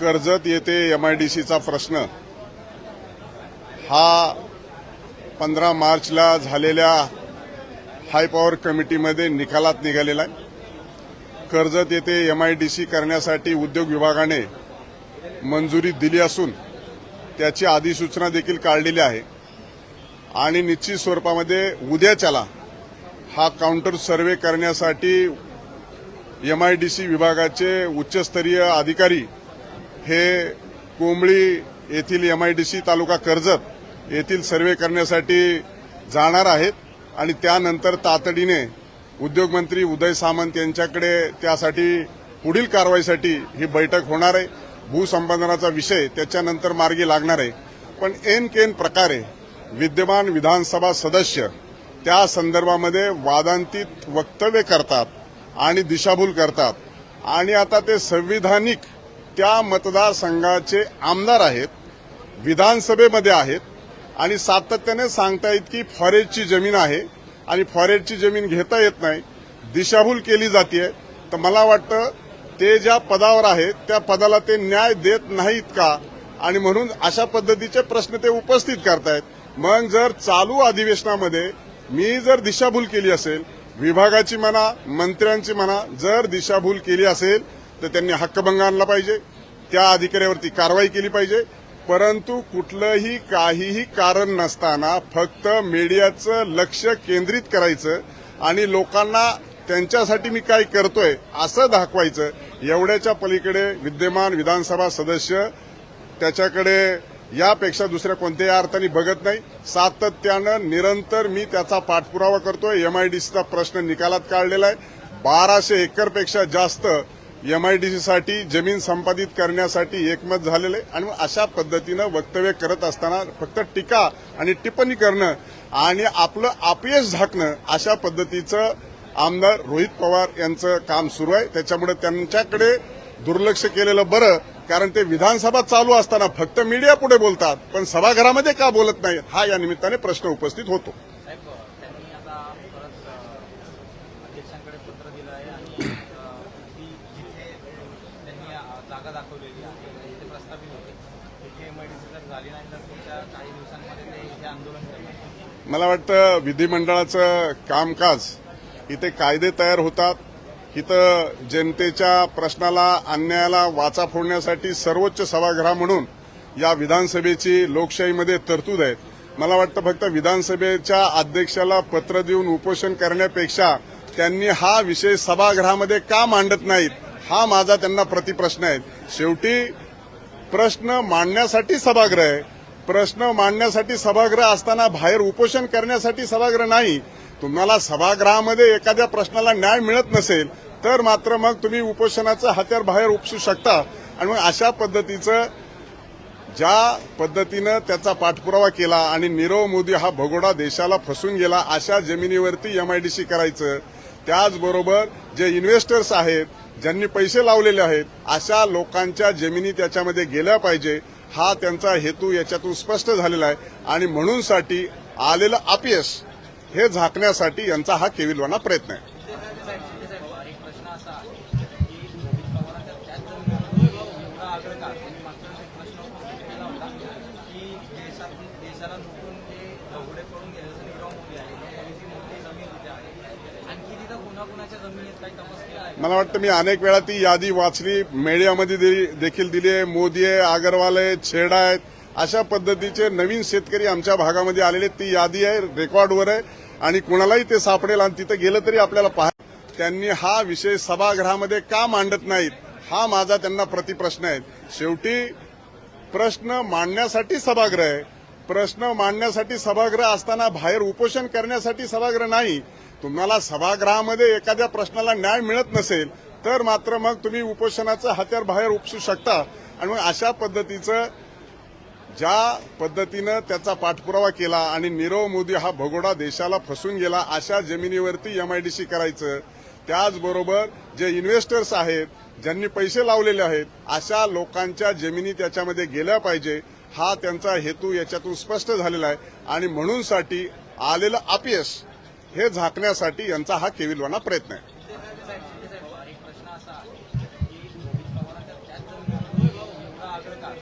कर्जत येथे M I D सीचा प्रश्न. हा पंधरा मार्चला झालेल्या हाय पॉवर कमिटीमध्ये निकालात निघालेला आहे. कर्जत येथे एम आय डी सी करण्यासाठी उद्योग विभागाने मंजुरी दिली असून त्याची अधिसूचना देखील काढलेली आहे. आणि निश्चित स्वरूपामध्ये उद्याच्याला हा काउंटर सर्वे करण्यासाठी एम आय डी सी विभागाचे उच्चस्तरीय अधिकारी हे कोंबळी येथील M I D C taluka Karjat येथील सर्वे करण्यासाठी जाणार आहेत आणि त्यानंतर तातडीने उद्योगमंत्री उदय सामंत यांच्याकडे त्यासाठी पुढील कारवाईसाठी ही बैठक होणार आहे. भूसंपादनाचा विषय त्याच्यानंतर मार्गी लागणार आहे. पण एन केन प्रकारे विद्यमान विधानसभा सदस्य त्या संदर्भामध्ये वादांतीत वक्तव्य करतात आणि दिशाभूल करतात. आणि आता ते संविधानिक त्या मतदारसंघाचे आमदार आहेत विधानसभेमध्ये आहेत आणि सातत्याने सांगतायत की फॉरेस्टची जमीन आहे आणि फॉरेस्टची जमीन घेता येत नाही दिशाभूल केली जाते तर मला वाटतं ते ज्या पदावर आहेत त्या पदाला ते न्याय देत नाहीत का? आणि म्हणून अशा पद्धतीचे प्रश्न ते उपस्थित करतायत. मग जर चालू अधिवेशनामध्ये मी जर दिशाभूल केली असेल विभागाची म्हणा मंत्र्यांची म्हणा जर दिशाभूल केली असेल तर त्यांनी हक्कभंग आणला पाहिजे. त्या अधिकाऱ्यावरती कारवाई केली पाहिजे. परंतु कुठलंही काहीही कारण नसताना फक्त मीडियाचं लक्ष केंद्रित करायचं आणि लोकांना त्यांच्यासाठी मी काय करतोय असं दाखवायचं एवढ्याच्या पलीकडे विद्यमान विधानसभा सदस्य त्याच्याकडे यापेक्षा दुसऱ्या कोणत्याही अर्थाने बघत नाही. सातत्यानं निरंतर मी त्याचा पाठपुरावा करतोय. एमआयडीसीचा प्रश्न निकालात काढलेला आहे. बाराशे एकरपेक्षा जास्त एमआयडीसीसाठी जमीन संपादित करण्यासाठी एकमत झालेलं आहे आणि अशा पद्धतीनं वक्तव्य करत असताना फक्त टीका आणि टिप्पणी करणं आणि आपलं अपयश झाकणं अशा पद्धतीचं आमदार रोहित पवार यांचं काम सुरू आहे. त्याच्यामुळे त्यांच्याकडे दुर्लक्ष केलेलं बरं कारण ते विधानसभा चालू असताना फक्त मीडिया पुढे बोलतात पण सभागृहामध्ये का बोलत नाही? हा या निमित्ताने प्रश्न उपस्थित होतो साहेब त्यांनी आता परत अ, अध्यक्षांकडे पत्र दिलं आहे आणि अ, ती जिथे त्यांनी अ, जागा दाखवलेली आहे. इथे प्रस्थापित होते. जर झाली नाही तर पुढच्या काही दिवसांमध्ये ते इथे आंदोलन करणार. मला वाटतं विधिमंडळाचं कामकाज इथे कायदे तयार होतात. इथं जनतेच्या प्रश्नाला अन्यायाला वाचा फोडण्यासाठी सर्वोच्च सभागृह म्हणून या विधानसभेची लोकशाहीमध्ये तरतूद आहे. मला वाटतं फक्त विधानसभेच्या अध्यक्षाला पत्र देऊन उपोषण करण्यापेक्षा त्यांनी हा विषय सभागृहामध्ये का मांडत नाहीत? हा माझा त्यांना प्रतिप्रश्न आहे. शेवटी प्रश्न मांडण्यासाठी सभागृह आहे. प्रश्न मांडण्यासाठी सभागृह असताना बाहेर उपोषण करण्यासाठी सभागृह नाही. तुम्हाला सभागृहामध्ये एखाद्या प्रश्नाला न्याय मिळत नसेल तर मात्र मग तुम्ही उपोषणाचं हत्यार बाहेर उपसू शकता. आणि मग अशा पद्धतीचं ज्या पद्धतीनं त्याचा पाठपुरावा केला आणि नीरव मोदी हा भगोडा देशाला फसून गेला अशा जमिनीवरती एमआयडीसी करायचं त्याचबरोबर जे इन्व्हेस्टर्स आहेत ज्यांनी पैसे लावलेले आहेत अशा लोकांच्या जमिनी त्याच्यामध्ये गेल्या पाहिजे हा त्यांचा हेतू याच्यातून स्पष्ट झालेला आहे. आणि म्हणून साठी आलेलं अपयश हे झाकण्यासाठी यांचा हा केविलवाना प्रयत्न आहे. देशाला मला वाटतं मी अनेक वेळा ती यादी वाचली. मीडियामध्ये देखील दिली आहे. मोदी आहे अगरवाल आहे छेडा आहेत. अशा पद्धतीचे नवीन शेतकरी आमच्या भागामध्ये आलेले आहेत. ती यादी आहे रेकॉर्डवर आहे. आणि कुणालाही ते सापडेल आणि तिथं गेलं तरी आपल्याला पाहा. त्यांनी हा विषय सभागृहामध्ये का मांडत नाहीत? हा माझा त्यांना प्रतिप्रश्न आहे. शेवटी प्रश्न मांडण्यासाठी सभागृह आहे. प्रश्न मांडण्यासाठी सभागृह असताना बाहेर उपोषण करण्यासाठी सभागृह नाही. तुम्हाला सभागृहामध्ये एखाद्या प्रश्नाला न्याय मिळत नसेल तर मात्र मग तुम्ही उपोषणाचं हत्यार बाहेर उपसू शकता. आणि मग अशा पद्धतीचं ज्या पद्धतीनं त्याचा पाठपुरावा केला आणि नीरव मोदी हा भगोडा देशाला फसून गेला अशा जमिनीवरती एमआयडीसी करायचं. त्याचबरोबर जे इन्व्हेस्टर्स आहेत ज्यांनी पैसे लावलेले आहेत अशा लोकांच्या जमिनी त्याच्यामध्ये गेल्या पाहिजे हा त्यांचा हेतू याच्यातून स्पष्ट झालेला आहे. आणि म्हणूनसाठी आलेलं अपयश हे झाकण्यासाठी यांचा हा केविलवाना प्रयत्न आहे.